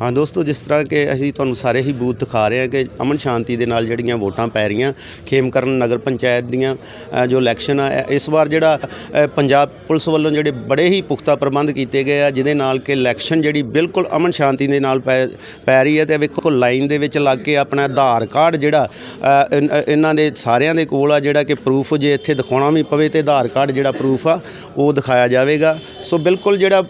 ਹਾਂ ਦੋਸਤੋ ਜਿਸ ਤਰ੍ਹਾਂ ਕਿ ਅਸੀਂ ਤੁਹਾਨੂੰ ਸਾਰੇ ਹੀ ਬੂਥ ਦਿਖਾ ਰਹੇ ਹਾਂ ਕਿ ਅਮਨ ਸ਼ਾਂਤੀ ਦੇ ਨਾਲ ਜਿਹੜੀਆਂ ਵੋਟਾਂ ਪੈ ਰਹੀਆਂ ਖੇਮਕਰਨ ਨਗਰ ਪੰਚਾਇਤ ਦੀਆਂ ਅ, ਜੋ ਇਲੈਕਸ਼ਨ ਆ ਇਹ- ਇਸ ਵਾਰ ਜਿਹੜਾ ਅ, ਪੰਜਾਬ ਪੁਲਿਸ ਵੱਲੋਂ ਜਿਹੜੇ ਬੜੇ ਹੀ ਪੁਖਤਾ ਪ੍ਰਬੰਧ ਕੀਤੇ ਗਏ ਆ ਜਿਹਦੇ ਨਾਲ ਕਿ ਇਲੈਕਸ਼ਨ ਜਿਹੜੀ ਬਿਲਕੁਲ ਅਮਨ ਸ਼ਾਂਤੀ ਦੇ ਨਾਲ ਪੈ ਪੈ ਰਹੀ ਹੈ ਤੇ ਵੇਖੋ ਲਾਈਨ ਦੇ ਵਿੱਚ ਲੱਗ ਕੇ ਆਪਣਾ ਆਧਾਰ ਕਾਰਡ ਜਿਹੜਾ ਅ, ਇਨ- ਇਹਨਾਂ ਦੇ ਸਾਰਿਆਂ ਦੇ ਕੋਲ ਆ ਜਿਹੜਾ ਕਿ ਪ੍ਰੂਫ ਜੇ ਇੱਥੇ ਦਿਖਾਉਣਾ ਵੀ ਪਵੇ ਤੇ ਆਧਾਰ ਕਾਰਡ ਜਿਹੜਾ ਪ੍ਰੂਫ ਆ ਉਹ ਦਿਖਾਇਆ ਜਾਵੇਗਾ। ਸੋ ਬਿਲਕੁਲ ਜਿਹੜਾ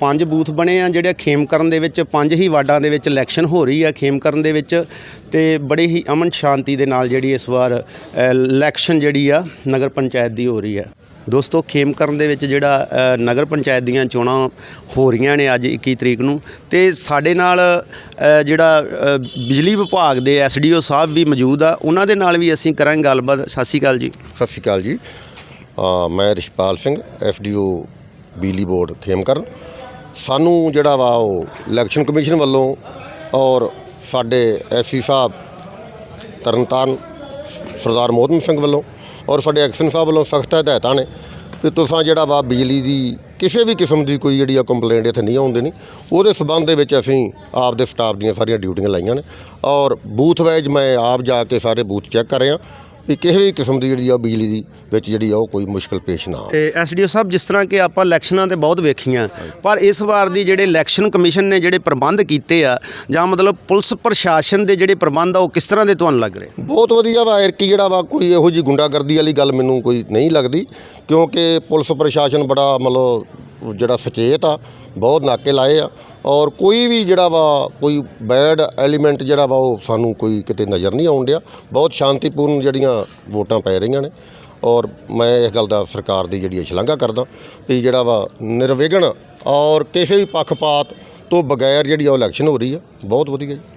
ਪੰਜ ਬੂਥ ਬਣੇ ਆ, ਜਿਹੜੇ ਖੇਮਕਰਨ ਦੇ ਵਿੱਚ ਪੰਜ ਹੀ ਵਾਰਡਾਂ ਦੇ ਵਿੱਚ ਇਲੈਕਸ਼ਨ ਹੋ ਰਹੀ ਆ ਖੇਮਕਰਨ ਦੇ ਵਿੱਚ। ਤੇ ਬੜੇ ਹੀ ਅਮਨ ਸ਼ਾਂਤੀ ਦੇ ਨਾਲ ਜਿਹੜੀ ਇਸ ਵਾਰ ਇਲੈਕਸ਼ਨ ਜਿਹੜੀ ਆ, ਨਗਰ ਪੰਚਾਇਤ ਦੀ ਹੋ ਰਹੀ ਆ। ਦੋਸਤੋ, ਖੇਮਕਰਨ ਦੇ ਵਿੱਚ ਜਿਹੜਾ ਨਗਰ ਪੰਚਾਇਤ ਦੀਆਂ ਚੋਣਾਂ ਹੋ ਰਹੀਆਂ ਨੇ ਅੱਜ 21 ਤਰੀਕ ਨੂੰ। ਤੇ ਸਾਡੇ ਨਾਲ ਜਿਹੜਾ ਬਿਜਲੀ ਵਿਭਾਗ ਦੇ ਐਸਡੀਓ ਸਾਹਿਬ ਵੀ ਮੌਜੂਦ ਆ, ਉਹਨਾਂ ਦੇ ਨਾਲ ਵੀ ਅਸੀਂ ਕਰਾਂਗੇ ਗੱਲਬਾਤ। ਸਤਿ ਸ਼੍ਰੀ ਅਕਾਲ ਜੀ। ਸਤਿ ਸ਼੍ਰੀ ਅਕਾਲ ਜੀ। ਮੈਂ ਰਿਸ਼ਪਾਲ ਸਿੰਘ ਐਫਡੀਓ ਬਿਜਲੀ ਬੋਰਡ ਖੇਮ ਕਰਨ। ਸਾਨੂੰ ਜਿਹੜਾ ਵਾ ਉਹ ਇਲੈਕਸ਼ਨ ਕਮਿਸ਼ਨ ਵੱਲੋਂ ਔਰ ਸਾਡੇ ਐਸਸੀ ਸਾਹਿਬ, ਤਰਨਤਾਰਨ, ਸਰਦਾਰ ਮੋਹਨ ਸਿੰਘ ਵੱਲੋਂ ਔਰ ਸਾਡੇ ਐਕਸ਼ਨ ਸਾਹਿਬ ਵੱਲੋਂ ਸਖਤ ਹਦਾਇਤਾਂ ਨੇ ਕਿ ਤੁਸੀਂ ਜਿਹੜਾ ਵਾ ਬਿਜਲੀ ਦੀ ਕਿਸੇ ਵੀ ਕਿਸਮ ਦੀ ਕੋਈ ਜਿਹੜੀ ਆ ਕੰਪਲੇਂਟ ਇੱਥੇ ਨਹੀਂ ਆਉਣ ਦੇਣੀ। ਉਹਦੇ ਸਬੰਧ ਦੇ ਵਿੱਚ ਅਸੀਂ ਆਪ ਦੇ ਸਟਾਫ ਦੀਆਂ ਸਾਰੀਆਂ ਡਿਊਟੀਆਂ ਲਾਈਆਂ ਨੇ ਔਰ ਬੂਥ ਵਾਈਜ਼ ਮੈਂ ਆਪ ਜਾ ਕੇ ਸਾਰੇ ਬੂਥ ਚੈੱਕ ਕਰ ਰਿਹਾ। ਵੀ ਕਿਸੇ ਵੀ ਕਿਸਮ ਦੀ ਜਿਹੜੀ ਆ ਬਿਜਲੀ ਦੀ ਵਿੱਚ ਜਿਹੜੀ ਆ ਉਹ ਕੋਈ ਮੁਸ਼ਕਲ ਪੇਸ਼ ਨਾ ਆਵੇ। ਤੇ ਐਸਡੀਓ ਸਾਹਿਬ ਜਿਸ ਤਰ੍ਹਾਂ ਕਿ ਆਪਾਂ ਇਲੈਕਸ਼ਨਾਂ ਤੇ ਬਹੁਤ ਵੇਖੀਆਂ ਪਰ ਇਸ ਵਾਰ ਦੀ ਜਿਹੜੇ ਇਲੈਕਸ਼ਨ ਕਮਿਸ਼ਨ ਨੇ ਜਿਹੜੇ ਪ੍ਰਬੰਧ ਕੀਤੇ ਆ ਜਾਂ ਮਤਲਬ ਪੁਲਿਸ ਪ੍ਰਸ਼ਾਸਨ ਦੇ ਜਿਹੜੇ ਪ੍ਰਬੰਧ ਆ ਉਹ ਕਿਸ ਤਰ੍ਹਾਂ ਦੇ ਤੁਹਾਨੂੰ ਲੱਗ ਰਹੇ? ਬਹੁਤ ਵਧੀਆ ਵਾ ਐਰਕੀ ਜਿਹੜਾ ਵਾ ਕੋਈ ਇਹੋ ਜੀ ਗੁੰਡਾਗਰਦੀ ਵਾਲੀ ਗੱਲ ਮੈਨੂੰ ਕੋਈ ਨਹੀਂ ਲੱਗਦੀ ਕਿਉਂਕਿ ਪੁਲਿਸ ਪ੍ਰਸ਼ਾਸਨ ਬੜਾ ਮਤਲਬ ਜਿਹੜਾ ਸੁਚੇਤ ਆ ਬਹੁਤ ਨਾਕੇ ਲਾਏ ਆ ਔਰ ਕੋਈ ਵੀ ਜਿਹੜਾ ਵਾ, ਕੋਈ ਬੈਡ ਐਲੀਮੈਂਟ ਜਿਹੜਾ ਵਾ, ਉਹ ਸਾਨੂੰ ਕੋਈ ਕਿਤੇ ਨਜ਼ਰ ਨਹੀਂ ਆਉਣ ਡਿਆ। ਬਹੁਤ ਸ਼ਾਂਤੀਪੂਰਨ ਜਿਹੜੀਆਂ ਵੋਟਾਂ ਪੈ ਰਹੀਆਂ ਨੇ। ਔਰ ਮੈਂ ਇਸ ਗੱਲ ਦਾ ਸਰਕਾਰ ਦੀ ਜਿਹੜੀ ਸ਼ਲਾਘਾ ਕਰਦਾ ਵੀ ਜਿਹੜਾ ਵਾ ਨਿਰਵਿਘਨ ਔਰ ਕਿਸੇ ਵੀ ਪੱਖਪਾਤ ਤੋਂ ਬਗੈਰ ਜਿਹੜੀ ਆ ਉਹ ਇਲੈਕਸ਼ਨ ਹੋ ਰਹੀ ਆ। ਬਹੁਤ ਵਧੀਆ ਜੀ।